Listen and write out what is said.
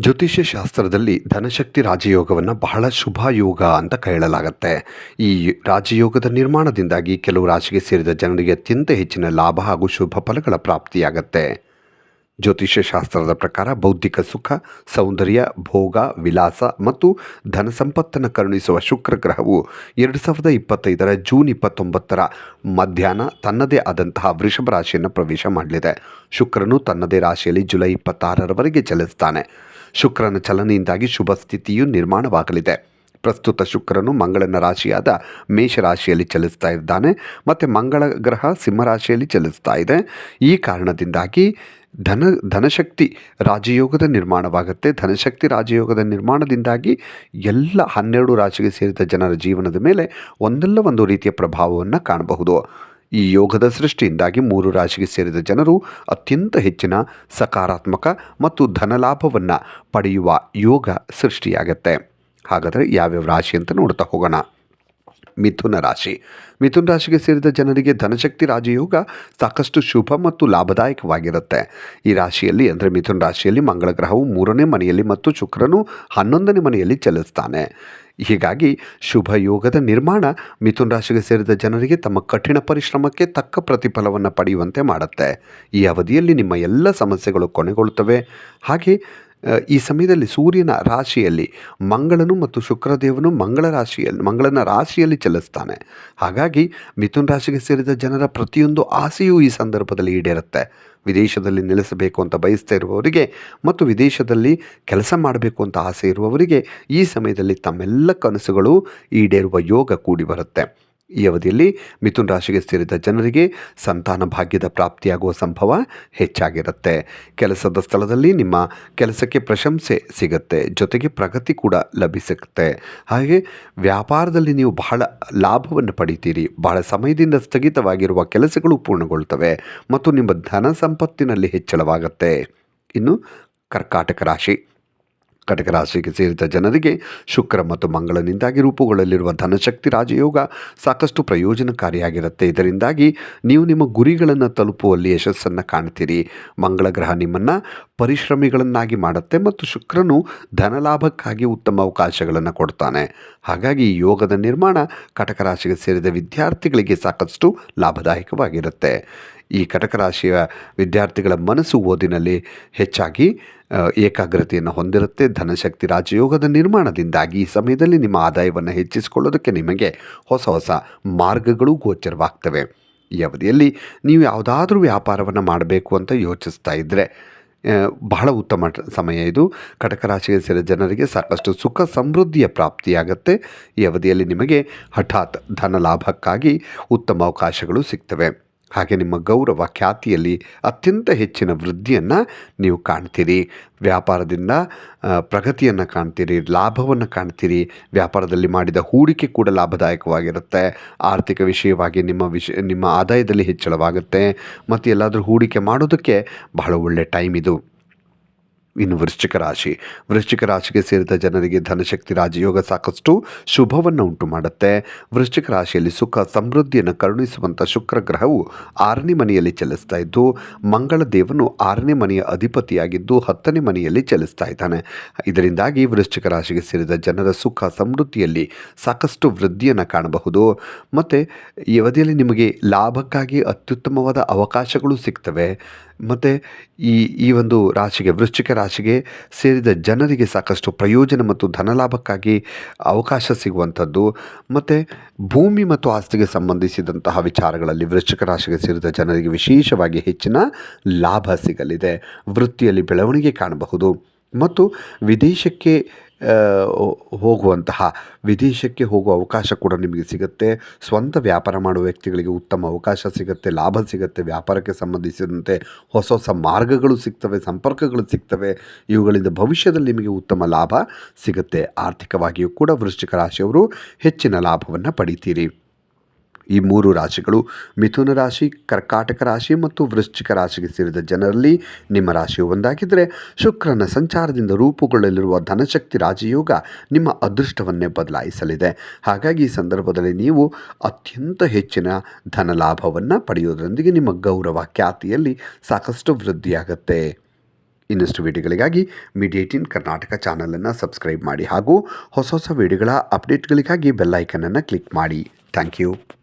ಜ್ಯೋತಿಷ್ಯ ಶಾಸ್ತ್ರದಲ್ಲಿ ಧನಶಕ್ತಿ ರಾಜಯೋಗವನ್ನು ಬಹಳ ಶುಭ ಯೋಗ ಅಂತ ಹೇಳಲಾಗತ್ತೆ ಈ ರಾಜಯೋಗದ ನಿರ್ಮಾಣದಿಂದಾಗಿ ಕೆಲವು ರಾಶಿಗೆ ಸೇರಿದ ಜನರಿಗೆ ಅತ್ಯಂತ ಹೆಚ್ಚಿನ ಲಾಭ ಹಾಗೂ ಶುಭ ಫಲಗಳ ಪ್ರಾಪ್ತಿಯಾಗತ್ತೆ. ಜ್ಯೋತಿಷ್ಯ ಶಾಸ್ತ್ರದ ಪ್ರಕಾರ ಬೌದ್ಧಿಕ ಸುಖ, ಸೌಂದರ್ಯ, ಭೋಗ, ವಿಲಾಸ ಮತ್ತು ಧನ ಸಂಪತ್ತನ್ನು ಕರುಣಿಸುವ ಶುಕ್ರ ಗ್ರಹವು ಎರಡು ಸಾವಿರದ ಇಪ್ಪತ್ತೈದರ ಜೂನ್ ಇಪ್ಪತ್ತೊಂಬತ್ತರ ಮಧ್ಯಾಹ್ನ ತನ್ನದೇ ಆದಂತಹ ವೃಷಭ ರಾಶಿಯನ್ನು ಪ್ರವೇಶ ಮಾಡಲಿದೆ. ಶುಕ್ರನು ತನ್ನದೇ ರಾಶಿಯಲ್ಲಿ ಜುಲೈ ಇಪ್ಪತ್ತಾರರವರೆಗೆ ಚಲಿಸ್ತಾನೆ. ಶುಕ್ರನ ಚಲನೆಯಿಂದಾಗಿ ಶುಭ ಸ್ಥಿತಿಯು ನಿರ್ಮಾಣವಾಗಲಿದೆ. ಪ್ರಸ್ತುತ ಶುಕ್ರನು ಮಂಗಳನ ರಾಶಿಯಾದ ಮೇಷರಾಶಿಯಲ್ಲಿ ಚಲಿಸ್ತಾ ಇದ್ದಾನೆ ಮತ್ತು ಮಂಗಳ ಗ್ರಹ ಸಿಂಹರಾಶಿಯಲ್ಲಿ ಚಲಿಸ್ತಾ ಇದೆ. ಈ ಕಾರಣದಿಂದಾಗಿ ಧನ, ಧನಶಕ್ತಿ ರಾಜಯೋಗದ ನಿರ್ಮಾಣವಾಗುತ್ತೆ. ಧನಶಕ್ತಿ ರಾಜಯೋಗದ ನಿರ್ಮಾಣದಿಂದಾಗಿ ಎಲ್ಲ ಹನ್ನೆರಡು ರಾಶಿಗೆ ಸೇರಿದ ಜನರ ಜೀವನದ ಮೇಲೆ ಒಂದಲ್ಲ ಒಂದು ರೀತಿಯ ಪ್ರಭಾವವನ್ನು ಕಾಣಬಹುದು. ಈ ಯೋಗದ ಸೃಷ್ಟಿಯಿಂದಾಗಿ ಮೂರು ರಾಶಿಗೆ ಸೇರಿದ ಜನರು ಅತ್ಯಂತ ಹೆಚ್ಚಿನ ಸಕಾರಾತ್ಮಕ ಮತ್ತು ಧನಲಾಭವನ್ನು ಪಡೆಯುವ ಯೋಗ ಸೃಷ್ಟಿಯಾಗತ್ತೆ. ಹಾಗಾದರೆ ಯಾವ್ಯಾವ ರಾಶಿ ಅಂತ ನೋಡ್ತಾ ಹೋಗೋಣ. ಮಿಥುನ ರಾಶಿ. ಮಿಥುನ ರಾಶಿಗೆ ಸೇರಿದ ಜನರಿಗೆ ಧನಶಕ್ತಿ ರಾಜಯೋಗ ಸಾಕಷ್ಟು ಶುಭ ಮತ್ತು ಲಾಭದಾಯಕವಾಗಿರುತ್ತೆ. ಈ ರಾಶಿಯಲ್ಲಿ ಅಂದರೆ ಮಿಥುನ ರಾಶಿಯಲ್ಲಿ ಮಂಗಳ ಗ್ರಹವು ಮೂರನೇ ಮನೆಯಲ್ಲಿ ಮತ್ತು ಶುಕ್ರನು ಹನ್ನೊಂದನೇ ಮನೆಯಲ್ಲಿ ಚಲಿಸ್ತಾನೆ. ಹೀಗಾಗಿ ಶುಭ ಯೋಗದ ನಿರ್ಮಾಣ ಮಿಥುನ ರಾಶಿಗೆ ಸೇರಿದ ಜನರಿಗೆ ತಮ್ಮ ಕಠಿಣ ಪರಿಶ್ರಮಕ್ಕೆ ತಕ್ಕ ಪ್ರತಿಫಲವನ್ನು ಪಡೆಯುವಂತೆ ಮಾಡುತ್ತೆ. ಈ ಅವಧಿಯಲ್ಲಿ ನಿಮ್ಮ ಎಲ್ಲ ಸಮಸ್ಯೆಗಳು ಕೊನೆಗೊಳ್ಳುತ್ತವೆ. ಹಾಗೆ ಈ ಸಮಯದಲ್ಲಿ ಸೂರ್ಯನ ರಾಶಿಯಲ್ಲಿ ಮಂಗಳನು ಮತ್ತು ಶುಕ್ರದೇವನು ಮಂಗಳ ರಾಶಿಯಲ್ಲಿ, ಮಂಗಳನ ರಾಶಿಯಲ್ಲಿ ಚಲಿಸ್ತಾನೆ. ಹಾಗಾಗಿ ಮಿಥುನ್ ರಾಶಿಗೆ ಸೇರಿದ ಜನರ ಪ್ರತಿಯೊಂದು ಆಸೆಯೂ ಈ ಸಂದರ್ಭದಲ್ಲಿ ಈಡೇರುತ್ತೆ. ವಿದೇಶದಲ್ಲಿ ನೆಲೆಸಬೇಕು ಅಂತ ಬಯಸ್ತಾ ಇರುವವರಿಗೆ ಮತ್ತು ವಿದೇಶದಲ್ಲಿ ಕೆಲಸ ಮಾಡಬೇಕು ಅಂತ ಆಸೆ ಇರುವವರಿಗೆ ಈ ಸಮಯದಲ್ಲಿ ತಮ್ಮೆಲ್ಲ ಕನಸುಗಳು ಈಡೇರುವ ಯೋಗ ಕೂಡಿ ಬರುತ್ತೆ. ಈ ಅವಧಿಯಲ್ಲಿ ಮಿಥುನ್ ರಾಶಿಗೆ ಸೇರಿದ ಜನರಿಗೆ ಸಂತಾನ ಭಾಗ್ಯದ ಪ್ರಾಪ್ತಿಯಾಗುವ ಸಂಭವ ಹೆಚ್ಚಾಗಿರುತ್ತೆ. ಕೆಲಸದ ಸ್ಥಳದಲ್ಲಿ ನಿಮ್ಮ ಕೆಲಸಕ್ಕೆ ಪ್ರಶಂಸೆ ಸಿಗುತ್ತೆ, ಜೊತೆಗೆ ಪ್ರಗತಿ ಕೂಡ ಲಭಿಸುತ್ತೆ. ಹಾಗೆ ವ್ಯಾಪಾರದಲ್ಲಿ ನೀವು ಬಹಳ ಲಾಭವನ್ನು ಪಡಿತೀರಿ. ಬಹಳ ಸಮಯದಿಂದ ಸ್ಥಗಿತವಾಗಿರುವ ಕೆಲಸಗಳು ಪೂರ್ಣಗೊಳ್ತವೆ ಮತ್ತು ನಿಮ್ಮ ಧನ ಸಂಪತ್ತಿನಲ್ಲಿ ಹೆಚ್ಚಳವಾಗುತ್ತೆ. ಇನ್ನು ಕರ್ಕಾಟಕ ರಾಶಿ. ಕಟಕ ರಾಶಿಗೆ ಸೇರಿದ ಜನರಿಗೆ ಶುಕ್ರ ಮತ್ತು ಮಂಗಳನಿಂದಾಗಿ ರೂಪುಗೊಳ್ಳಲಿರುವ ಧನಶಕ್ತಿ ರಾಜಯೋಗ ಸಾಕಷ್ಟು ಪ್ರಯೋಜನಕಾರಿಯಾಗಿರುತ್ತೆ. ಇದರಿಂದಾಗಿ ನೀವು ನಿಮ್ಮ ಗುರಿಗಳನ್ನು ತಲುಪುವಲ್ಲಿ ಯಶಸ್ಸನ್ನು ಕಾಣ್ತೀರಿ. ಮಂಗಳ ಗ್ರಹ ನಿಮ್ಮನ್ನು ಪರಿಶ್ರಮಿಗಳನ್ನಾಗಿ ಮಾಡುತ್ತೆ ಮತ್ತು ಶುಕ್ರನು ಧನಲಾಭಕ್ಕಾಗಿ ಉತ್ತಮ ಅವಕಾಶಗಳನ್ನು ಕೊಡ್ತಾನೆ. ಹಾಗಾಗಿ ಯೋಗದ ನಿರ್ಮಾಣ ಕಟಕ ರಾಶಿಗೆ ಸೇರಿದ ವಿದ್ಯಾರ್ಥಿಗಳಿಗೆ ಸಾಕಷ್ಟು ಲಾಭದಾಯಕವಾಗಿರುತ್ತೆ. ಈ ಕಟಕ ರಾಶಿಯ ವಿದ್ಯಾರ್ಥಿಗಳ ಮನಸ್ಸು ಓದಿನಲ್ಲಿ ಹೆಚ್ಚಾಗಿ ಏಕಾಗ್ರತೆಯನ್ನು ಹೊಂದಿರುತ್ತೆ. ಧನಶಕ್ತಿ ರಾಜಯೋಗದ ನಿರ್ಮಾಣದಿಂದಾಗಿ ಈ ಸಮಯದಲ್ಲಿ ನಿಮ್ಮ ಆದಾಯವನ್ನು ಹೆಚ್ಚಿಸಿಕೊಳ್ಳೋದಕ್ಕೆ ನಿಮಗೆ ಹೊಸ ಹೊಸ ಮಾರ್ಗಗಳು ಗೋಚರವಾಗ್ತವೆ. ಈ ಅವಧಿಯಲ್ಲಿ ನೀವು ಯಾವುದಾದ್ರೂ ವ್ಯಾಪಾರವನ್ನು ಮಾಡಬೇಕು ಅಂತ ಯೋಚಿಸ್ತಾ ಇದ್ದರೆ ಬಹಳ ಉತ್ತಮ ಸಮಯ ಇದು. ಕಟಕ ರಾಶಿಗೆ ಸೇರಿದ ಜನರಿಗೆ ಸಾಕಷ್ಟು ಸುಖ ಸಮೃದ್ಧಿಯ ಪ್ರಾಪ್ತಿಯಾಗತ್ತೆ. ಈ ಅವಧಿಯಲ್ಲಿ ನಿಮಗೆ ಹಠಾತ್ ಧನ ಲಾಭಕ್ಕಾಗಿ ಉತ್ತಮ ಅವಕಾಶಗಳು ಸಿಗ್ತವೆ. ಹಾಗೆ ನಿಮ್ಮ ಗೌರವ ಖ್ಯಾತಿಯಲ್ಲಿ ಅತ್ಯಂತ ಹೆಚ್ಚಿನ ವೃದ್ಧಿಯನ್ನು ನೀವು ಕಾಣ್ತೀರಿ. ವ್ಯಾಪಾರದಿಂದ ಪ್ರಗತಿಯನ್ನು ಕಾಣ್ತೀರಿ, ಲಾಭವನ್ನು ಕಾಣ್ತೀರಿ. ವ್ಯಾಪಾರದಲ್ಲಿ ಮಾಡಿದ ಹೂಡಿಕೆ ಕೂಡ ಲಾಭದಾಯಕವಾಗಿರುತ್ತೆ. ಆರ್ಥಿಕ ವಿಷಯವಾಗಿ ನಿಮ್ಮ ವಿಷಯ ನಿಮ್ಮ ಆದಾಯದಲ್ಲಿ ಹೆಚ್ಚಳವಾಗುತ್ತೆ. ಮತ್ತು ಎಲ್ಲಾದರೂ ಹೂಡಿಕೆ ಮಾಡೋದಕ್ಕೆ ಬಹಳ ಒಳ್ಳೆಯ ಟೈಮ್ ಇದು. ಇನ್ನು ವೃಶ್ಚಿಕ ರಾಶಿ. ವೃಶ್ಚಿಕ ರಾಶಿಗೆ ಸೇರಿದ ಜನರಿಗೆ ಧನಶಕ್ತಿ ರಾಜಯೋಗ ಸಾಕಷ್ಟು ಶುಭವನ್ನು ಉಂಟು ಮಾಡುತ್ತೆ. ವೃಶ್ಚಿಕ ರಾಶಿಯಲ್ಲಿ ಸುಖ, ಸಮೃದ್ಧಿಯನ್ನು ಕರುಣಿಸುವಂಥ ಶುಕ್ರ ಗ್ರಹವು ಆರನೇ ಮನೆಯಲ್ಲಿ ಚಲಿಸ್ತಾ ಇದ್ದು ಮಂಗಳ ದೇವನು ಆರನೇ ಮನೆಯ ಅಧಿಪತಿಯಾಗಿದ್ದು, ಹತ್ತನೇ ಮನೆಯಲ್ಲಿ ಚಲಿಸ್ತಾ ಇದ್ದಾನೆ. ಇದರಿಂದಾಗಿ ವೃಶ್ಚಿಕ ರಾಶಿಗೆ ಸೇರಿದ ಜನರ ಸುಖ, ಸಮೃದ್ಧಿಯಲ್ಲಿ ಸಾಕಷ್ಟು ವೃದ್ಧಿಯನ್ನು ಕಾಣಬಹುದು. ಮತ್ತು ಈ ಅವಧಿಯಲ್ಲಿ ನಿಮಗೆ ಲಾಭಕ್ಕಾಗಿ ಅತ್ಯುತ್ತಮವಾದ ಅವಕಾಶಗಳು ಸಿಗ್ತವೆ. ಮತ್ತು ಈ ಈ ಒಂದು ರಾಶಿಗೆ ವೃಶ್ಚಿಕ ರಾಶಿಗೆ ಸೇರಿದ ಜನರಿಗೆ ಸಾಕಷ್ಟು ಪ್ರಯೋಜನ ಮತ್ತು ಧನಲಾಭಕ್ಕಾಗಿ ಅವಕಾಶ ಸಿಗುವಂಥದ್ದು. ಮತ್ತು ಭೂಮಿ ಮತ್ತು ಆಸ್ತಿಗೆ ಸಂಬಂಧಿಸಿದಂತಹ ವಿಚಾರಗಳಲ್ಲಿ ವೃಶ್ಚಿಕ ರಾಶಿಗೆ ಸೇರಿದ ಜನರಿಗೆ ವಿಶೇಷವಾಗಿ ಹೆಚ್ಚಿನ ಲಾಭ ಸಿಗಲಿದೆ. ವೃತ್ತಿಯಲ್ಲಿ ಬೆಳವಣಿಗೆ ಕಾಣಬಹುದು. ಮತ್ತು ವಿದೇಶಕ್ಕೆ ಹೋಗುವಂತಹ ವಿದೇಶಕ್ಕೆ ಹೋಗುವ ಅವಕಾಶ ಕೂಡ ನಿಮಗೆ ಸಿಗುತ್ತೆ. ಸ್ವಂತ ವ್ಯಾಪಾರ ಮಾಡುವ ವ್ಯಕ್ತಿಗಳಿಗೆ ಉತ್ತಮ ಅವಕಾಶ ಸಿಗುತ್ತೆ. ಲಾಭ ಸಿಗುತ್ತೆ. ವ್ಯಾಪಾರಕ್ಕೆ ಸಂಬಂಧಿಸಿದಂತೆ ಹೊಸ ಹೊಸ ಮಾರ್ಗಗಳು ಸಿಗ್ತವೆ. ಸಂಪರ್ಕಗಳು ಸಿಗ್ತವೆ. ಇವುಗಳಿಂದ ಭವಿಷ್ಯದಲ್ಲಿ ನಿಮಗೆ ಉತ್ತಮ ಲಾಭ ಸಿಗುತ್ತೆ. ಆರ್ಥಿಕವಾಗಿಯೂ ಕೂಡ ವೃಶ್ಚಿಕ ರಾಶಿಯವರು ಹೆಚ್ಚಿನ ಲಾಭವನ್ನು ಪಡಿತೀರಿ. ಈ ಮೂರು ರಾಶಿಗಳು ಮಿಥುನ ರಾಶಿ, ಕರ್ಕಾಟಕ ರಾಶಿ ಮತ್ತು ವೃಶ್ಚಿಕ ರಾಶಿಗೆ ಸೇರಿದ ಜನರಲ್ಲಿ ನಿಮ್ಮ ರಾಶಿಯು ಒಂದಾಗಿದ್ದರೆ ಶುಕ್ರನ ಸಂಚಾರದಿಂದ ರೂಪುಗೊಳ್ಳಲಿರುವ ಧನಶಕ್ತಿ ರಾಜಯೋಗ ನಿಮ್ಮ ಅದೃಷ್ಟವನ್ನೇ ಬದಲಾಯಿಸಲಿದೆ. ಹಾಗಾಗಿ ಈ ಸಂದರ್ಭದಲ್ಲಿ ನೀವು ಅತ್ಯಂತ ಹೆಚ್ಚಿನ ಧನ ಲಾಭವನ್ನು ನಿಮ್ಮ ಗೌರವ ಖ್ಯಾತಿಯಲ್ಲಿ ಸಾಕಷ್ಟು ವೃದ್ಧಿಯಾಗುತ್ತೆ. ಇನ್ನಷ್ಟು ವಿಡಿಯೋಗಳಿಗಾಗಿ ಮೀಡಿಯೇಟಿನ್ ಕರ್ನಾಟಕ ಚಾನಲನ್ನು ಸಬ್ಸ್ಕ್ರೈಬ್ ಮಾಡಿ ಹಾಗೂ ಹೊಸ ಹೊಸ ವಿಡಿಯೋಗಳ ಅಪ್ಡೇಟ್ಗಳಿಗಾಗಿ ಬೆಲ್ಲೈಕನನ್ನು ಕ್ಲಿಕ್ ಮಾಡಿ. Thank you.